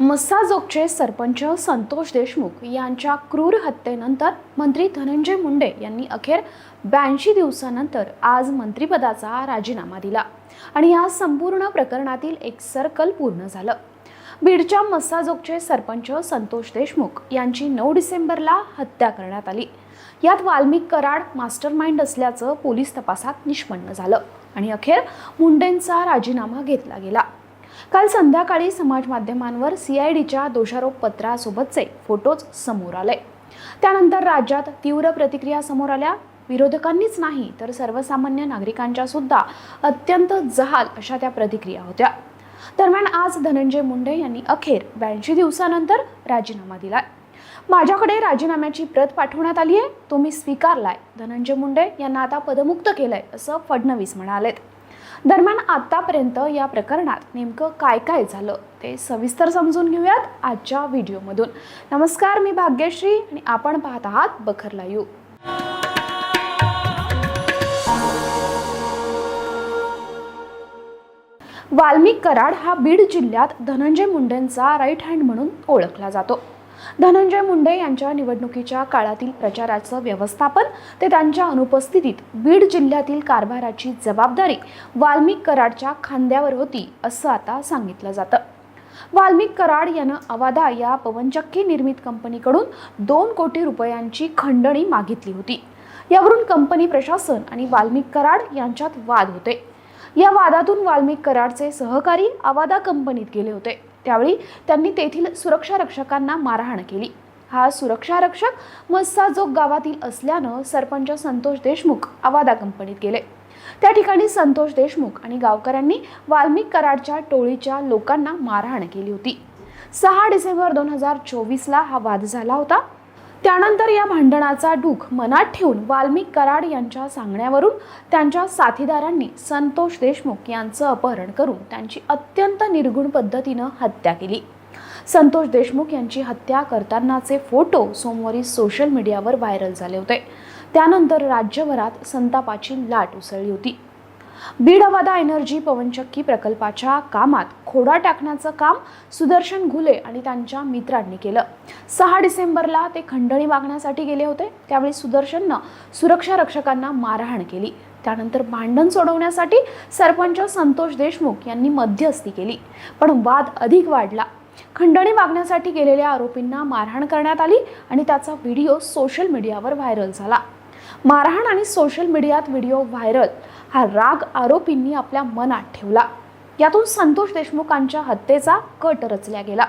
मस्साजोगचे सरपंच संतोष देशमुख यांच्या क्रूर हत्येनंतर मंत्री धनंजय मुंडे यांनी अखेर ब्याऐंशी दिवसानंतर आज मंत्रिपदाचा राजीनामा दिला. आणि या संपूर्ण प्रकरणातील एक सर्कल पूर्ण झालं. बीडच्या मस्साजोगचे सरपंच संतोष देशमुख यांची नऊ डिसेंबरला हत्या करण्यात आली. यात वाल्मिक कराड मास्टर माइंड असल्याचं पोलीस तपासात निष्पन्न झालं. आणि अखेर मुंडेंचा राजीनामा घेतला गेला. काल संध्याकाळी समाज माध्यमांवर सीआयडीच्या दोषारोप पत्रासोबतचे फोटोज समोर आले. त्यानंतर राज्यात तीव्र प्रतिक्रिया समोर आल्या. विरोधकांनीच नाही तर सर्वसामान्य नागरिकांच्या सुद्धा अत्यंत जहाल अशा त्या प्रतिक्रिया होत्या. दरम्यान आज धनंजय मुंडे यांनी अखेर ब्याऐंशी दिवसानंतर राजीनामा दिला माझ्याकडे राजीनाम्याची प्रत पाठवण्यात आली आहे तो मी स्वीकारलाय. धनंजय मुंडे यांना आता पदमुक्त केलंय असं फडणवीस म्हणालेत. दरम्यान आतापर्यंत या प्रकरणात नेमकं काय काय झालं ते सविस्तर समजून घेऊयात आजच्या व्हिडिओमधून. नमस्कार मी भाग्यश्री आणि आपण पाहत आहात बखरला यू वाल्मिक कराड हा बीड जिल्ह्यात धनंजय मुंडेंचा राईट हँड म्हणून ओळखला जातो. धनंजय मुंडे यांच्या निवडणुकीच्या काळातील प्रचाराचं व्यवस्थापन ते त्यांच्या अनुपस्थितीत बीड जिल्ह्यातील कारभाराची जबाबदारी वाल्मिक कराडच्या खांद्यावर होती असं आता सांगितलं जातं. वाल्मिक कराड यानं अवादा या पवनचक्की निर्मित कंपनीकडून दोन कोटी रुपयांची खंडणी मागितली होती. यावरून कंपनी प्रशासन आणि वाल्मिक कराड यांच्यात वाद होते. या वादातून वाल्मिक कराडचे सहकारी अवादा कंपनीत गेले होते. त्यावेळी त्यांनी तेथील सुरक्षा रक्षकांना मारहाण केली. हा सुरक्षा रक्षक मस्साजोग गावातील असल्यानं सरपंच संतोष देशमुख अवादा कंपनीत गेले. त्या ठिकाणी संतोष देशमुख आणि गावकऱ्यांनी वाल्मिक कराडच्या टोळीच्या लोकांना मारहाण केली होती. सहा डिसेंबर दोन हजार चोवीसला हा वाद झाला होता. त्यानंतर या भांडणाचा डूख मनात ठेवून वाल्मिक कराड यांच्या सांगण्यावरून त्यांच्या साथीदारांनी संतोष देशमुख यांचं अपहरण करून त्यांची अत्यंत निर्गुण पद्धतीनं हत्या केली. संतोष देशमुख यांची हत्या करतानाचे फोटो सोमवारी सोशल मीडियावर व्हायरल झाले होते. त्यानंतर राज्यभरात संतापाची लाट उसळली होती. बीडवादा एनर्जी पवनचक्की प्रकल्पाच्या कामात खोडा टाकण्याचं काम सुदर्शन घुले आणि त्यांच्या मित्रांनी केलं. सहा डिसेंबरला ते खंडणी मागण्यासाठी गेले होते. त्यावेळी सुदर्शननं सुरक्षा रक्षकांना मारहाण केली. त्यानंतर भांडण सोडवण्यासाठी सरपंच संतोष देशमुख यांनी मध्यस्थी केली पण वाद अधिक वाढला. खंडणी मागण्यासाठी गेलेल्या आरोपींना मारहाण करण्यात आली आणि त्याचा व्हिडिओ सोशल मीडियावर व्हायरल झाला. मारहाण आणि सोशल मीडियात व्हिडिओ व्हायरल हा राग आरोपींनी आपल्या मनात ठेवला. यातून संतोष देशमुखांच्या हत्येचा कट रचला गेला.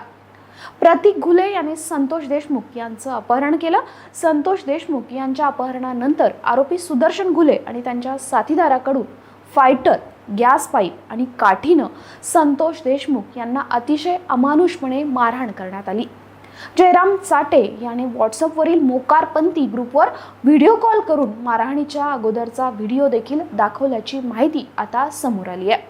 प्रतीक घुले यांनी संतोष देशमुख यांचं अपहरण केलं. संतोष देशमुख यांच्या अपहरणानंतर आरोपी सुदर्शन घुले आणि त्यांच्या साथीदाराकडून फायटर गॅस पाईप आणि काठीनं संतोष देशमुख यांना अतिशय अमानुषपणे मारहाण करण्यात आली. जयराम चाटे याने व्हॉट्सअपवरील मोकारपंथी ग्रुपवर व्हिडिओ कॉल करून मारहाणीच्या अगोदरचा व्हिडिओ देखील दाखवल्याची माहिती आता समोर आली आहे.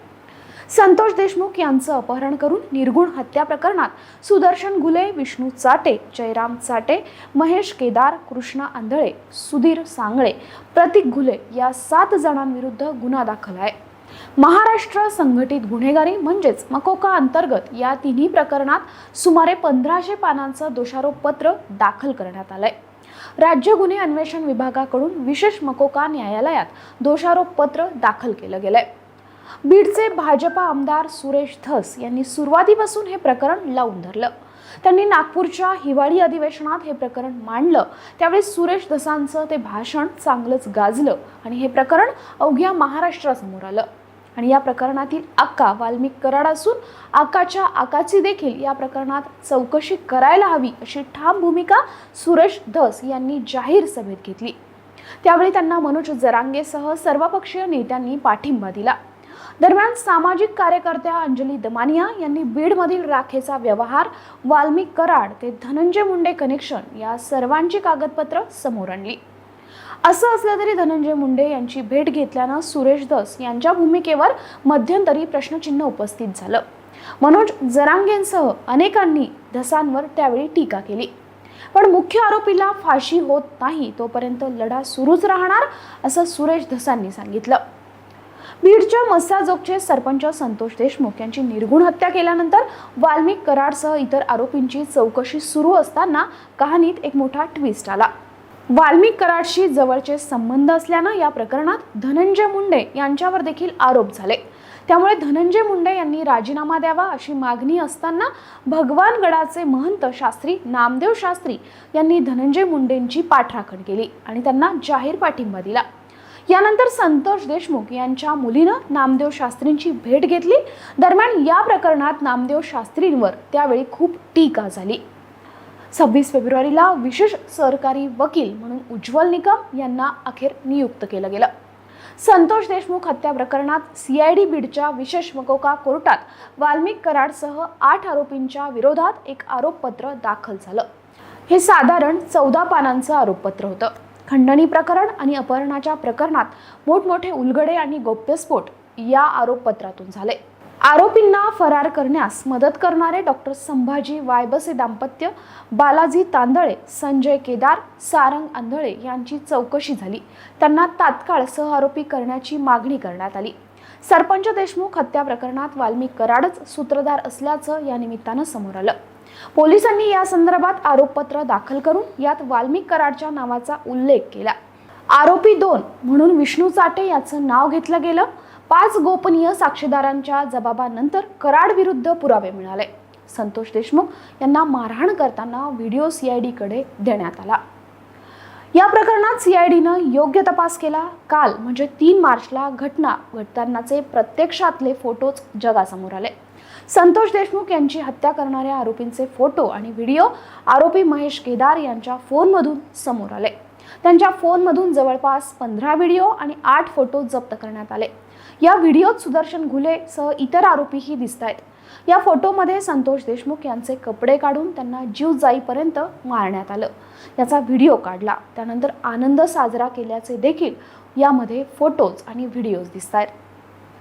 संतोष देशमुख यांचं अपहरण करून निर्गुण हत्या प्रकरणात सुदर्शन घुले विष्णू चाटे जयराम चाटे महेश केदार कृष्णा आंधळे सुधीर सांगळे प्रतीक घुले या सात जणांविरुद्ध गुन्हा दाखल आहे. महाराष्ट्र संघटित गुन्हेगारी म्हणजेच मकोका अंतर्गत या तिन्ही प्रकरणात सुमारे पंधराशे पानांचं दोषारोप पत्र दाखल करण्यात आलंय. राज्य गुन्हे अन्वेषण विभागाकडून विशेष मकोका न्यायालयात दोषारोप पत्र दाखल केलं गेलंय. बीडचे भाजपा आमदार सुरेश धस यांनी सुरुवातीपासून हे प्रकरण लावून धरलं. त्यांनी नागपूरच्या हिवाळी अधिवेशनात हे प्रकरण मांडलं. त्यावेळी सुरेश दसांचं ते भाषण चांगलंच गाजलं आणि हे प्रकरण अवघ्या महाराष्ट्रासमोर आलं. आणि या प्रकरणातील आक्का वाल्मिक कराड असून आकाच्या आकाची देखील या प्रकरणात चौकशी करायला हवी अशी ठाम भूमिका सुरेश धस यांनी जाहीर सभेत घेतली. त्यावेळी त्यांना मनोज जरांगेसह सर्वपक्षीय नेत्यांनी पाठिंबा दिला. दरम्यान सामाजिक कार्यकर्त्या अंजली दमानिया यांनी बीडमधील राखेचा व्यवहार वाल्मिक कराड ते धनंजय मुंडे कनेक्शन या सर्वांची कागदपत्र समोर आणली. असं असलं तरी धनंजय मुंडे यांची भेट घेतल्यानं सुरेश धस यांच्या भूमिकेवर मध्यंतरी प्रश्नचिन्ह उपस्थित झालं. मनोज जरांगेंसह अनेकांनी धसांवर त्यावेळी टीका केली. पण मुख्य आरोपीला फाशी होत नाही तोपर्यंत लढा सुरूच राहणार असं सुरेश धसांनी सांगितलं. बीडच्या मस्साजोगचे सरपंच संतोष देशमुख यांची निर्गुण हत्या केल्यानंतर वाल्मिक कराडसह इतर आरोपींची चौकशी सुरू असताना कहाणीत एक मोठा ट्विस्ट आला. वाल्मिक कराडशी जवळचे संबंध असल्यानं या प्रकरणात धनंजय मुंडे यांच्यावर देखील आरोप झाले. त्यामुळे धनंजय मुंडे यांनी राजीनामा द्यावा अशी मागणी असताना भगवानगडाचे महंत शास्त्री नामदेव शास्त्री यांनी धनंजय मुंडेंची पाठराखण केली आणि त्यांना जाहीर पाठिंबा दिला. यानंतर संतोष देशमुख यांच्या मुलीनं नामदेव शास्त्रींची भेट घेतली. दरम्यान या प्रकरणात नामदेव शास्त्रींवर त्यावेळी खूप टीका झाली. सव्वीस फेब्रुवारीला विशेष सरकारी वकील म्हणून उज्ज्वल निकम यांना अखेर नियुक्त केलं गेलं. संतोष देशमुख हत्या प्रकरणात सीआयडी बीडच्या विशेष मकोका कोर्टात वाल्मिक कराडसह आठ आरोपींच्या विरोधात एक आरोपपत्र दाखल झालं. हे साधारण चौदा पानांचं आरोपपत्र होतं. खंडणी प्रकरण आणि अपहरणाच्या प्रकरणात मोठमोठे उलगडे आणि गौप्यस्फोट या आरोपपत्रातून झाले. आरोपींना फरार करण्यास मदत करणारे डॉक्टर संभाजी वायबसे दाम्पत्य बालाजी तांदळे संजय केदार सारंग आंधळे यांची चौकशी झाली. त्यांना तात्काळ सहआरोपी करण्याची मागणी करण्यात आली. सरपंच देशमुख हत्या प्रकरणात वाल्मिक कराडच सूत्रधार असल्याचं या निमित्तानं समोर आलं. पोलिसांनी या संदर्भात आरोपपत्र दाखल करून यात वाल्मिक कराडच्या नावाचा उल्लेख केला. आरोपी दोन म्हणून विष्णू चाटे याचं नाव घेतलं गेलं. पाच गोपनीय साक्षीदारांच्या जबाबानंतर कराड विरुद्ध पुरावे मिळाले. संतोष देशमुख यांना मारहाण करताना व्हिडिओ सीआयडीकडे देण्यात आला. या प्रकरणात सीआयडीनं योग्य तपास केला. काल म्हणजे तीन मार्चला घटना घडतानाचे प्रत्यक्षातले फोटोच जगासमोर आले. संतोष देशमुख यांची हत्या करणाऱ्या आरोपींचे फोटो आणि व्हिडिओ आरोपी महेश केदार यांच्या फोनमधून समोर आले. त्यांच्या फोनमधून जवळपास पंधरा व्हिडिओ आणि आठ फोटो जप्त करण्यात आले. या व्हिडिओत सुदर्शन घुले सह इतर आरोपीही दिसत आहेत. या फोटोमध्ये संतोष देशमुख यांचे कपडे काढून त्यांना जीव जाईपर्यंत मारण्यात आलं. याचा व्हिडिओ काढला. त्यानंतर आनंद साजरा केल्याचे देखील यामध्ये फोटोज आणि व्हिडिओज दिसत आहेत.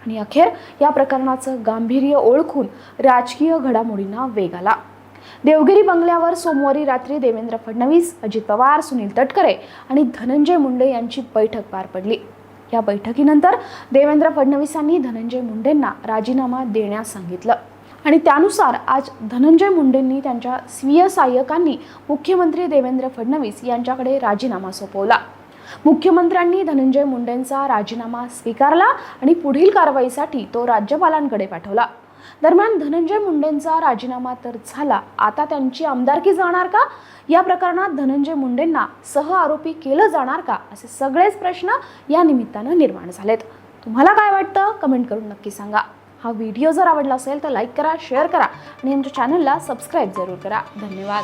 आणि अखेर या प्रकरणाचं गांभीर्य ओळखून राजकीय घडामोडींना वेग आला. देवगिरी बंगल्यावर सोमवारी रात्री देवेंद्र फडणवीस अजित पवार सुनील तटकरे आणि धनंजय मुंडे यांची बैठक पार पडली. या बैठकीनंतर देवेंद्र फडणवीसांनी धनंजय मुंडेंना राजीनामा देण्यास सांगितलं आणि त्यानुसार आज धनंजय मुंडेंनी त्यांच्या स्वीय सहाय्यकांनी मुख्यमंत्री देवेंद्र फडणवीस यांच्याकडे राजीनामा सोपवला. मुख्यमंत्र्यांनी धनंजय मुंडेंचा राजीनामा स्वीकारला आणि पुढील कारवाईसाठी तो राज्यपालांकडे पाठवला. दरम्यान धनंजय मुंडेंचा राजीनामा तर झाला. आता त्यांची आमदारकी जाणार का? या प्रकरणात धनंजय मुंडेंना सह आरोपी केलं जाणार का? असे सगळेच प्रश्न या निमित्तानं निर्माण झालेत. तुम्हाला काय वाटतं? कमेंट करून नक्की सांगा. हा व्हिडिओ जर आवडला असेल तर लाईक करा शेअर करा आणि आमच्या चॅनलला सबस्क्राईब जरूर करा. धन्यवाद.